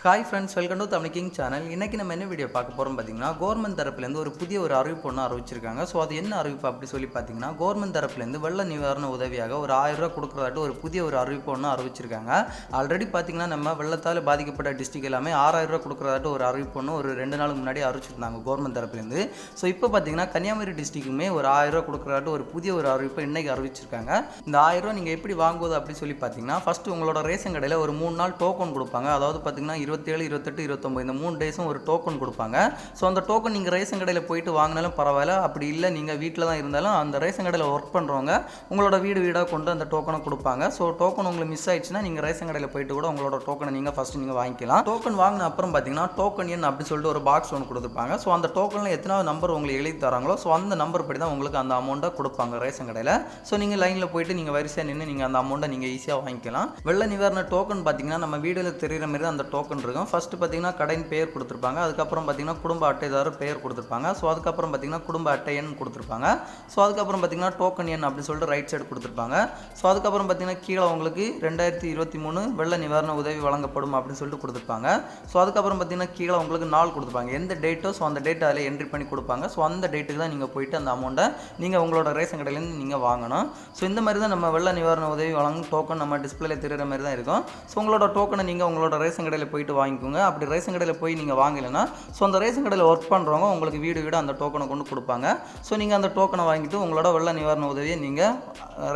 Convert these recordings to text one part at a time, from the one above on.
Hi friends welcome to Tamil king channel இன்றைக்கி நம்ம என்ன வீடியோ பார்க்க போகிறோம் பார்த்தீங்கன்னா கவர்மெண்ட் தரப்புலேருந்து ஒரு புதிய ஒரு அறிவிப்பு ஒன்று அறிவிச்சிருக்காங்க. ஸோ அது என்ன அறிவிப்பு அப்படி சொல்லி பார்த்தீங்கன்னா கவர்மெண்ட் தரப்புலேருந்து வெள்ள நிவாரண உதவியாக ஒரு ஆயிரம் கொடுக்குறதாட்டு ஒரு புதிய ஒரு அறிவிப்பு ஒன்று அறிவிச்சிருக்காங்க. ஆல்ரெடி பார்த்தீங்கன்னா நம்ம வெள்ளத்தால் பாதிக்கப்பட்ட டிஸ்ட்ரிக் எல்லாமே ஆறாயிரம் கொடுக்குறதாட்டு ஒரு அறிவிப்பு ஒன்று ஒரு ரெண்டு நாள் முன்னாடி அறிவிச்சிருந்தாங்க கவர்மெண்ட் தரப்புலேருந்து. ஸோ இப்போ பார்த்தீங்கன்னா கன்னியாகுமரி டிஸ்ட்ரிக்குமே ஒரு ஆயிரம் கொடுக்குறதாட்டு ஒரு புதிய ஒரு அறிவிப்பு இன்றைக்கி அறிவிச்சிருக்காங்க. இந்த ஆயிரம் நீங்கள் எப்படி வாங்குவது அப்படி சொல்லி பார்த்தீங்கன்னா ஃபஸ்ட்டு உங்களோட ரேஷன் கடையில் ஒரு மூணு நாள் டோக்கன் கொடுப்பாங்க. அதாவது பார்த்தீங்கன்னா இருபத்தேழு இருபத்தெட்டு இருபத்தொம்பது இந்த மூணு டேஸும் ஒரு டோக்கன் கொடுப்பாங்க. ஸோ அந்த டோக்கன் நீங்கள் ரேஷன் கடையில் போயிட்டு வாங்கினாலும் பரவாயில்ல. அப்படி இல்லை நீங்கள் வீட்டில் தான் இருந்தாலும் அந்த ரேஷன் கடையில் ஒர்க் பண்ணுறவங்க உங்களோட வீடு வீடாக கொண்டு அந்த டோக்கனை கொடுப்பாங்க. ஸோ டோக்கன் உங்களுக்கு மிஸ் ஆயிடுச்சுன்னா நீங்கள் ரேஷன் கடையில் போயிட்டு கூட உங்களோட டோக்கனை நீங்கள் ஃபஸ்ட்டு நீங்கள் வாங்கிக்கலாம். டோக்கன் வாங்கின அப்புறம் பார்த்தீங்கன்னா டோக்கன் எண் அப்படி சொல்லிட்டு ஒரு பாக்ஸ் ஒன்று கொடுத்துருப்பாங்க. ஸோ அந்த டோக்கனில் எத்தனாவது நம்பர் உங்களுக்கு எழுதி தராங்களோ ஸோ அந்த நம்பர் படி தான் உங்களுக்கு அந்த அமௌண்ட்டை கொடுப்பாங்க ரேஷன் கடையில். ஸோ நீங்கள் லைனில் போயிட்டு நீங்கள் வரிசையாக நின்று நீங்கள் அந்த அமௌண்ட்டை நீங்கள் ஈஸியாக வாங்கிக்கலாம். வெள்ள நிவாரண டோக்கன் பார்த்தீங்கன்னா நம்ம வீடியோவில் தெரிகிற மாதிரி தான் அந்த டோக்கன் இருக்கும் ஃபஸ்ட்டு பார்த்தீங்கன்னா கடையின் பெயர் கொடுத்துருப்பாங்க. அதுக்கப்புறம் பார்த்தீங்கன்னா குடும்ப அட்டைதாரர் பெயர் கொடுத்துருப்பாங்க. ஸோ அதுக்கப்புறம் பார்த்தீங்கன்னா குடும்ப அட்டை எண் கொடுத்துருப்பாங்க. ஸோ அதுக்கப்புறம் பார்த்தீங்கன்னா டோக்கன் எண் அப்படின்னு சொல்லிட்டு ரைட் சைடு கொடுத்துருப்பாங்க. ஸோ அதுக்கப்புறம் பார்த்தீங்கன்னா கீழே உங்களுக்கு ரெண்டாயிரத்தி இருபத்தி மூணு வெள்ள நிவாரண உதவி வழங்கப்படும் அப்படின்னு சொல்லிட்டு கொடுத்துருப்பாங்க. ஸோ அதுக்கப்புறம் பார்த்தீங்கன்னா கீழே உங்களுக்கு நாள் கொடுத்துருப்பாங்க. எந்த டேட்டோ ஸோ அந்த டேட் அதில் என்ட்ரி பண்ணி கொடுப்பாங்க. ஸோ அந்த டேட்டுக்கு தான் நீங்கள் போயிட்டு அந்த அமௌண்ட்டை நீங்கள் உங்களோட ரேஷன் கடையிலேருந்து நீங்கள் வாங்கணும். ஸோ இந்த மாதிரி தான் நம்ம வெள்ள நிவாரண உதவி வழங்கும் டோக்கன் நம்ம டிஸ்பிளேல தெரியுற மாதிரி தான் இருக்கும். ஸோ உங்களோட டோக்கனை நீங்கள் உங்களோட ரேஷன் கடையில் போயிட்டு வாங்கிக்கோங்க. அப்படி ரேஷன் கடையில் போய் நீங்கள் வாங்கலைன்னா ஸோ அந்த ரேஷன் கடையில் ஒர்க் பண்ணுறவங்க உங்களுக்கு வீடு வீடு அந்த டோக்கனை கொண்டு கொடுப்பாங்க. ஸோ நீங்கள் அந்த டோக்கனை வாங்கிட்டு உங்களோட வெள்ள நிவாரண உதவியை நீங்கள்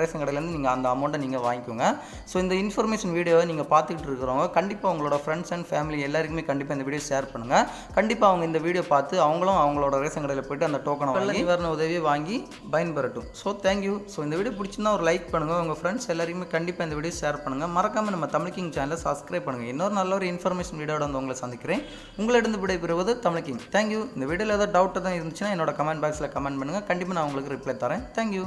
ரேஷன் கடையிலேருந்து நீங்கள் அந்த அமௌண்ட்டை நீங்கள் வாங்கிக்கோங்க. ஸோ இந்த இன்ஃபர்மேஷன் வீடியோவை நீங்கள் பார்த்துக்கிட்டு இருக்கிறவங்க கண்டிப்பாக உங்களோட ஃப்ரெண்ட்ஸ் அண்ட் ஃபேமிலி எல்லாருக்குமே கண்டிப்பாக இந்த வீடியோ ஷேர் பண்ணுங்கள் கண்டிப்பாக அவங்க இந்த வீடியோ பார்த்து அவங்களும் அவங்களோட ரேஷன் கடையில் போயிட்டு அந்த டோக்கனை வெள்ள நிவாரண உதவியை வாங்கி பயன்பெறட்டும். ஸோ தேங்க்யூ ஸோ இந்த வீடியோ பிடிச்சிருந்தா ஒரு லைக் பண்ணுங்கள் உங்கள் ஃப்ரெண்ட்ஸ் எல்லாருக்குமே கண்டிப்பாக இந்த வீடியோ ஷேர் பண்ணுங்கள் மறக்காமல் நம்ம தமிழ் கிங் சேனலை சப்ஸ்கிரைப் பண்ணுங்கள் இன்னொரு நல்ல ஒரு இன்ஃபர்மேஷன் வீடியோட வந்து உங்களை சந்திக்கிறேன். உங்களிடம் விடைபெறுவது தமிழ் கிங். தேங்க்யூ இந்த வீடியோவில் ஏதாவது டவுட் தான் இருந்துச்சுன்னா என்னோட கமெண்ட் பாக்ஸில் கமெண்ட் பண்ணுங்கள் கண்டிப்பாக நான் உங்களுக்கு ரிப்ளை தரேன். தேங்க்யூ